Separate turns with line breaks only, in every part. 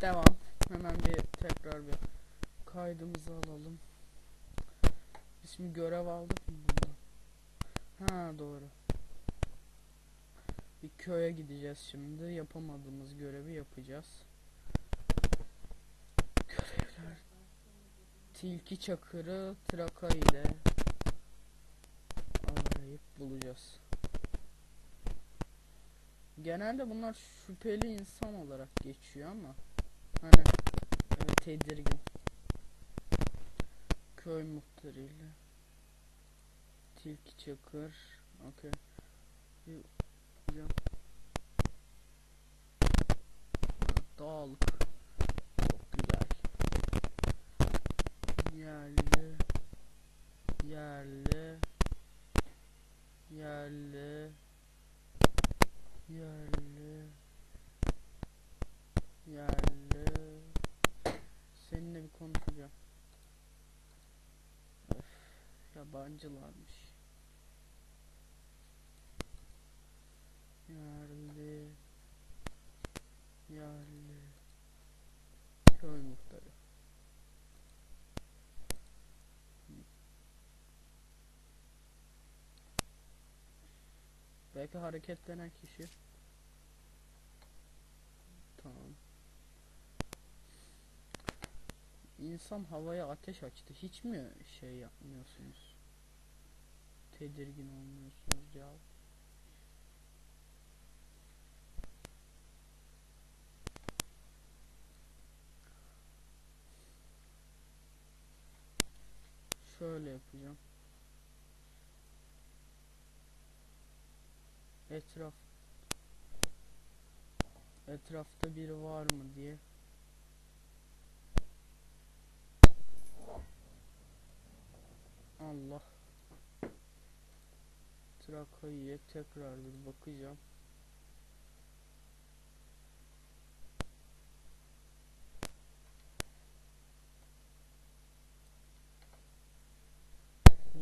devam. Hemen bir tekrar bir kaydımızı alalım. Şimdi görev aldık mı bundan? Ha doğru. Bir köye gideceğiz şimdi. Yapamadığımız görevi yapacağız. Görevler. Tilki çakırı traka ile arayıp bulacağız. Genelde bunlar şüpheli insan olarak geçiyor ama hani e, tedirgin. Köy muhtarıyla. Tilki çakır. Okey. Dağlık. Çok güzel. Yerli. Yerli. Yerli. Yerli. Seninle bir konuşacağım. Öf, yabancılarmış. Yerli. Yerli. Köy muhtarı. Belki hareketlenen kişi. Tamam. İnsan havaya ateş açtı. Hiç mi şey yapmıyorsunuz? Tedirgin olmuyorsunuz ya. Şöyle yapacağım. Etraf Etrafta biri var mı diye. Allah. Trakayı tekrar bir bakacağım.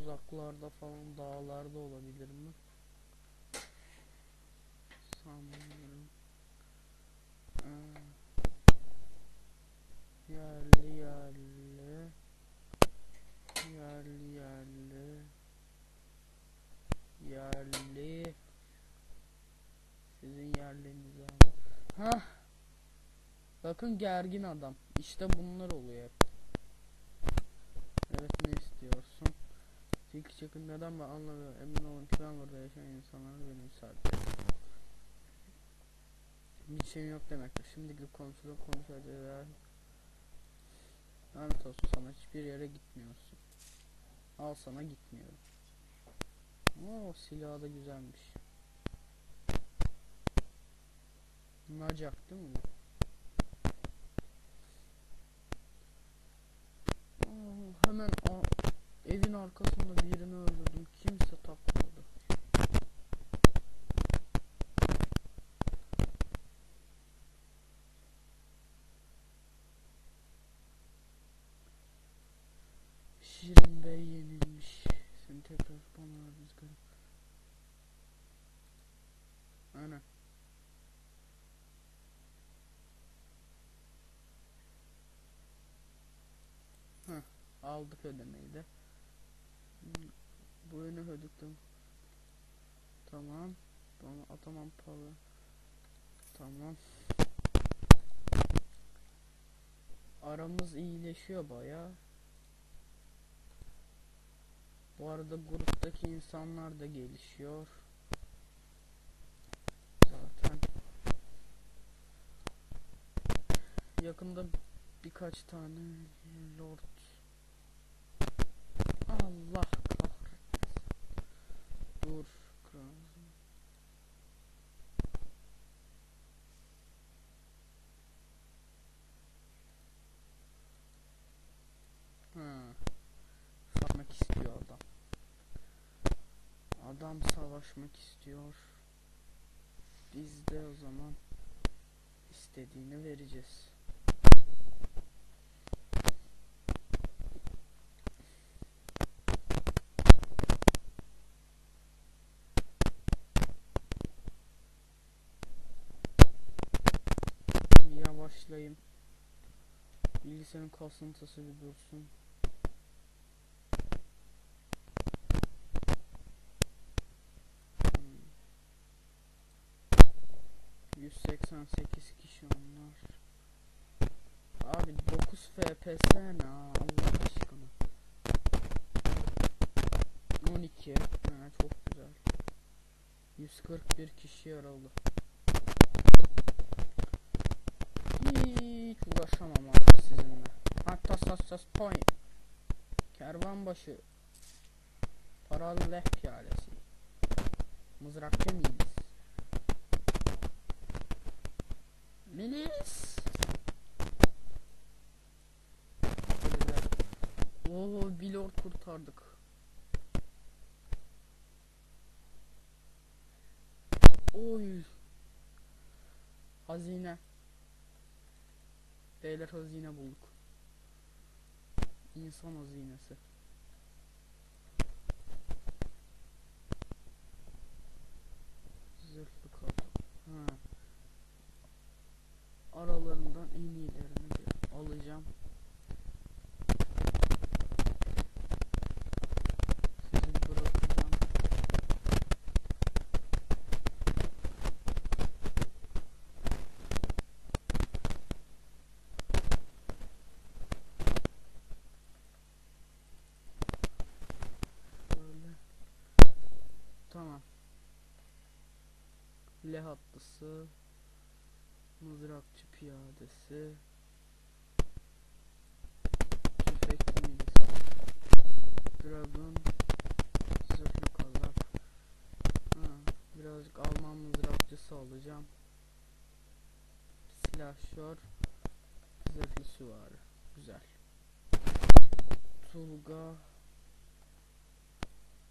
Uzaklarda falan dağlarda olabilir mi? Sanmıyorum. Aa. Yerli yerli. Yerli yerli. Yerli. Sizin yerlerinizi alın. Hah. Bakın gergin adam. İşte bunlar oluyor hep. Evet ne istiyorsun? Tilki çakın neden ben anlamıyorum. Emin olun ki ben burada yaşayan insanlar benim sadece. Bir şeyim yok demektir. Şimdi gidip komşuyla konuşacağız. Lanet olsun sana hiçbir yere gitmiyorsun. Al sana gitmiyorum. Oo silahı da güzelmiş. Nacak değil mi bu? Oo, hemen evin arkasında birini öldürdüm. Aldık ödemeyi de. Bu öne ödüktüm. Tamam. Bana atamam para. Tamam. Aramız iyileşiyor bayağı. Bu arada gruptaki insanlar da gelişiyor. Zaten yakında birkaç tane lord Allah kahretsin. Dur kral. Ha. Savaşmak istiyor adam. Savaşmak istiyor. Biz de o zaman istediğini vereceğiz. Yavaşlayayım. Bilgisayarın kasıntısı bir dursun. Hmm. 188 kişi onlar. Abi 9 FPS ne Allah aşkına. 12. Ha, çok güzel. 141 kişi yaralı. Hiç uğraşamam artık sizinle. Hatta sas sas point. Kervanbaşı. Paralı leh piyalesi. Mızrakçı milis. Milis. Oo, bir lord kurtardık. Oy. Hazine. Beyler hazine bulduk. İnsan hazinesi. Zırhlı kapı. Ha. Aralarından en iyilerini bir alacağım. Sizi bırakacağım. Böyle. Tamam. L hatlısı. Mızrakçı piyadesi. Milis. Dragon. Zırhlı kazak. Ha, birazcık Alman mızrakçısı alacağım. Silahşör. Zırhlı süvari. Güzel. Tulga.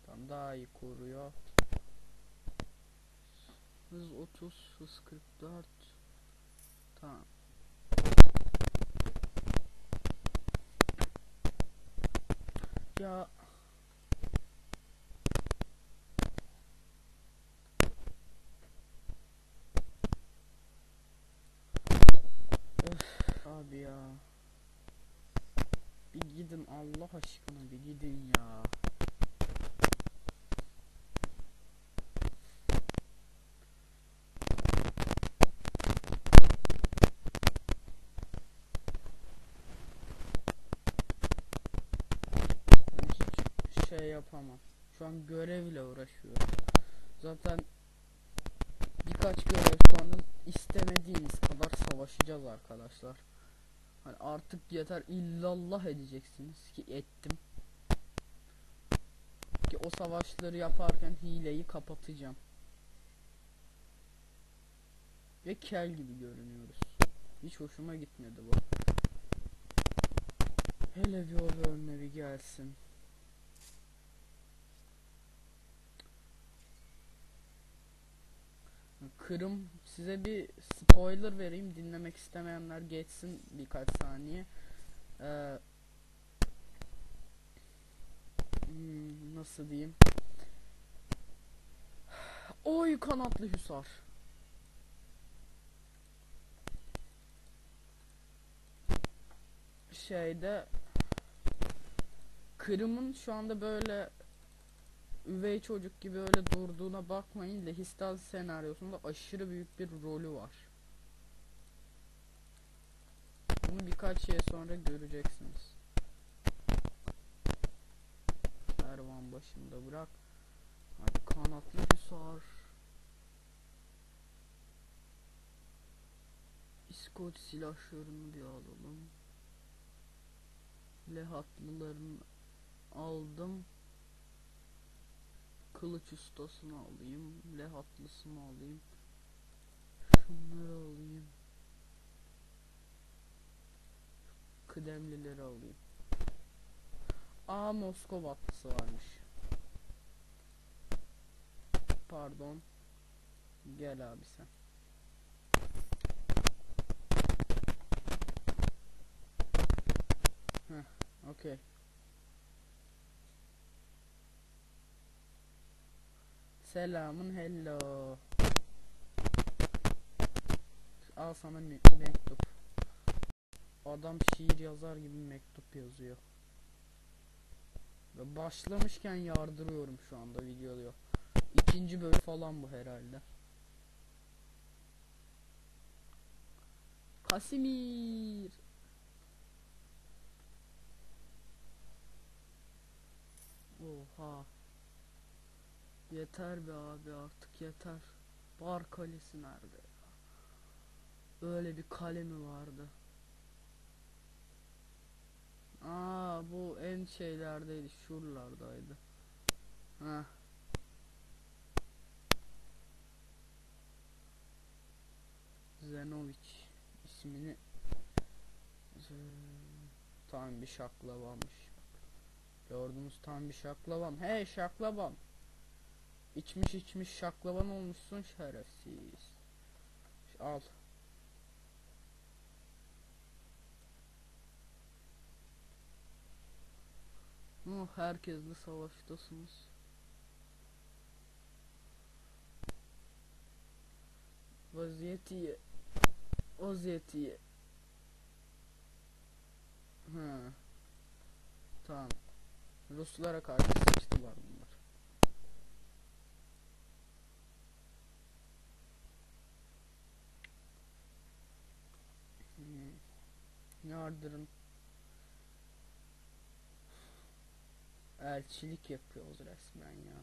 Tam daha iyi koruyor. Hız 30, hız 44. Tamam. Ya Öf, abi ya. Bir gidin Allah aşkına bir gidin ya. Ben hiç şey yapamam. Şu an görevle uğraşıyorum. Zaten birkaç görev sonra istemediğiniz kadar savaşacağız arkadaşlar. Hani artık yeter illallah edeceksiniz ki ettim. Ki o savaşları yaparken hileyi kapatacağım. Ve kel gibi görünüyoruz. Hiç hoşuma gitmedi bu. Hele bir o bir gelsin. Kırım size bir spoiler vereyim dinlemek istemeyenler geçsin birkaç saniye. Ee, hmm, nasıl diyeyim? Oy kanatlı hüsar. Şeyde Kırım'ın şu anda böyle üvey çocuk gibi öyle durduğuna bakmayın. Lehistal senaryosunda aşırı büyük bir rolü var. Bunu birkaç şey sonra göreceksiniz. Kervan başında bırak. Hadi kanatlı hüsar. İskoç silahlarını bir alalım. Lehatlıların aldım. Kılıç ustasını alayım. Lehatlısını alayım. Şunları alayım. Kıdemlileri alayım. Aa Moskova atlısı varmış. Pardon. Gel abi sen. Heh, okey. Selamın hello. Al sana me- mektup. adam şiir yazar gibi mektup yazıyor. Ve başlamışken yardırıyorum şu anda videoyu. İkinci bölüm falan bu herhalde. Kasimir. Oha. Yeter be abi artık yeter. Bar kalesi nerede ya? Öyle bir kale mi vardı? Aa bu en şeylerdeydi şuralardaydı. Ha. Zenovic ismini tam bir şaklavanmış. Gördünüz tam bir şaklavan. Hey şaklavan. İçmiş içmiş şaklavan olmuşsun şerefsiz. Al. Oh, herkesle savaştasınız. Vaziyet iyi. Vaziyet iyi. Ha. Tamam. Ruslara karşı sıçtılar bunlar. Hmm. Yardırın. Elçilik yapıyoruz resmen ya.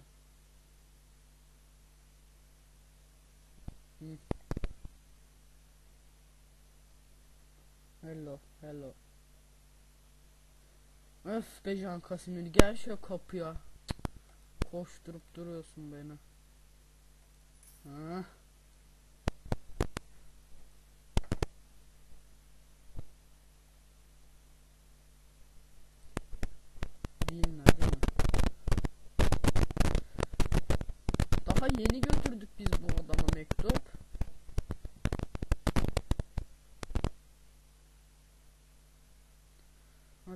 Hı. Hello, hello. Öf be Can Kasimir gel şu kapıya. Koşturup duruyorsun beni. Ha? Bilme değil mi? Daha yeni götürdük biz bu adama mektup.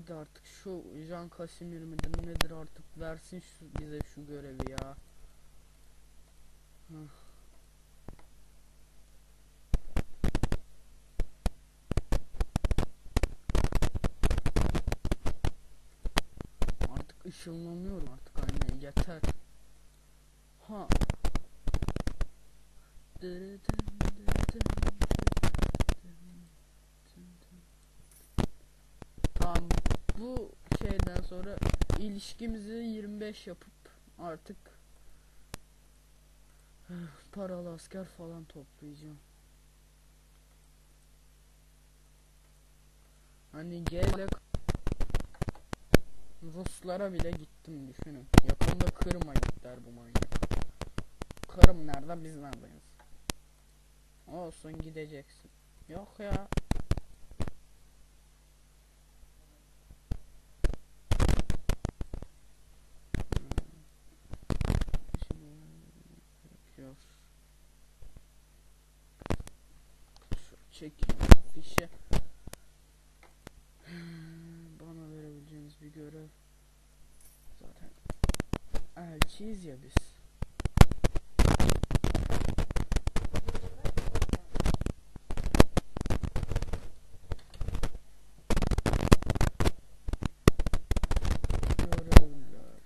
Hadi artık şu Jean Casimir midir nedir artık versin şu, bize şu görevi ya. Hah. Artık ışınlanıyorum artık anne yeter. Ha. Tamam bu şeyden sonra ilişkimizi 25 yapıp artık paralı asker falan toplayacağım. Hani gelek Ruslara bile gittim düşünün. Yakında Kırım'a gittiler bu manyak. Kırım nerede biz neredeyiz? Olsun gideceksin. Yok ya. Çekin fişe. Bana verebileceğiniz bir görev. Zaten elçiyiz ya biz. Görevler.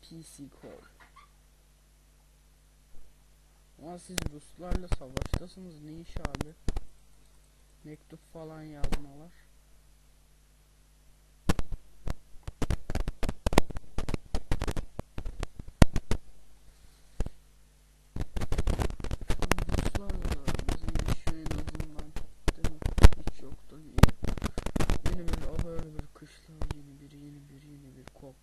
PC Core. Siz Ruslarla savaştasınız ne iş abi? Mektup falan yazmalar. Ruslarla da aramızın yaşıyor en azından. Değil mi? Hiç yoktan iyi. Yeni bir ahır bir kışla yeni bir yeni bir yeni bir kop.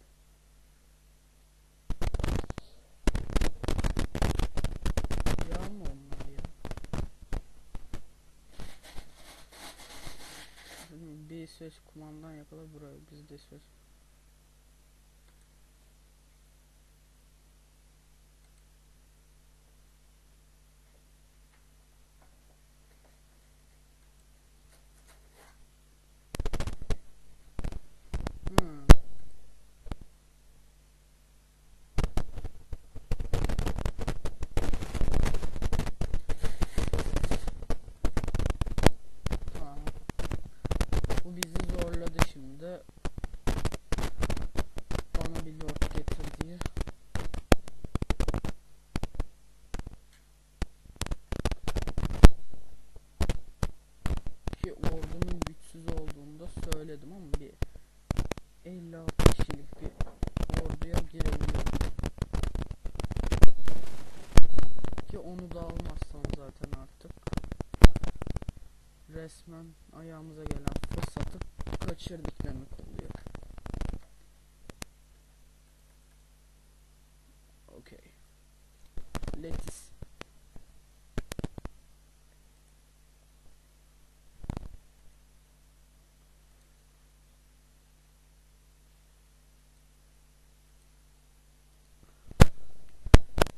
Ya mı onlar ya? Bilmiyorum, Bir ses kumandan yakala buraya biz de. Hmm. 56 kişilik bir orduya girebiliyorum. Ki onu da almazsam zaten artık resmen ayağımıza gelen fırsatı kaçırdık demek oluyor. Okay. Let's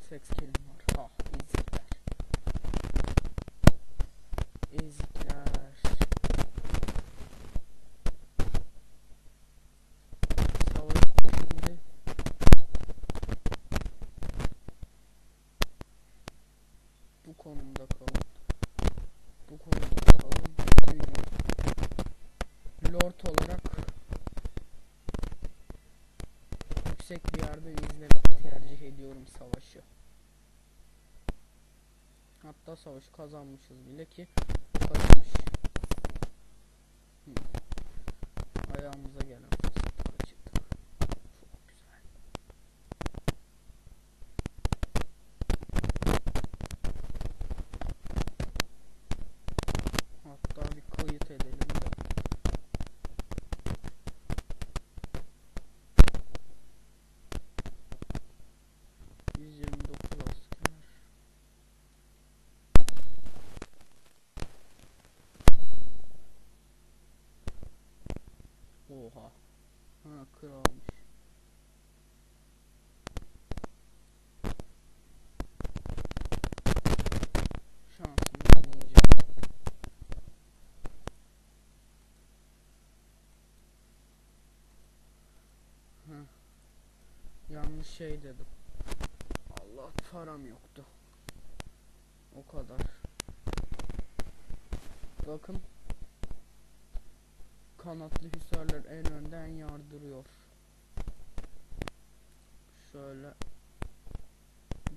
Seks kelim Lord olarak yüksek bir yerde izlemeyi tercih ediyorum savaşı. Hatta savaşı kazanmışız bile ki kazanmış. Hı. Ayağımıza gelen fırsatı kaçırdık. Çok güzel. Hatta bir kayıt edelim de. Yüz yirmi dokuz asker. Oha. Ha kralmış. Şansımı deneyeceğim. Heh. Yanlış şey dedim. Allah param yoktu. O kadar. Bakın. Kanatlı hüsarlar en önden yardırıyor. Şöyle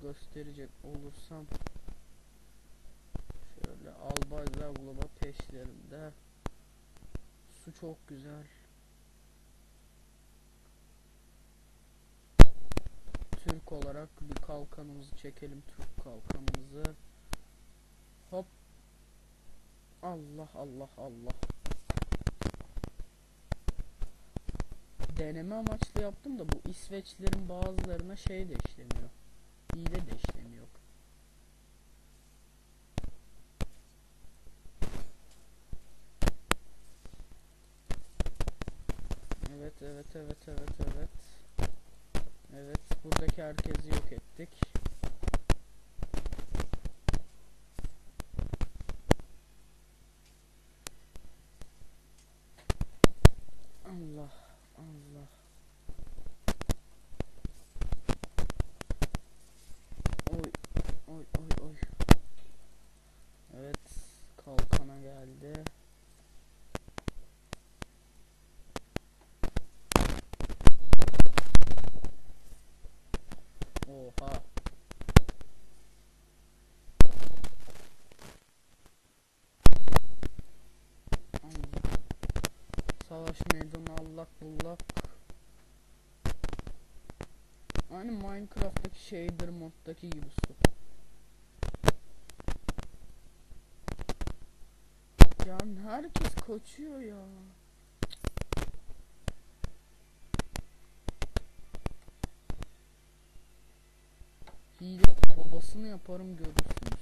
gösterecek olursam şöyle albay zaglama peşlerinde su çok güzel Türk olarak bir kalkanımızı çekelim Türk kalkanımızı. Hop. Allah Allah Allah. Deneme amaçlı yaptım da bu İsveçlerin bazılarına şey de চার KG Aynı Minecraft'taki shader moddaki gibi su. Yani herkes kaçıyor ya. Hile babasını yaparım görürsün.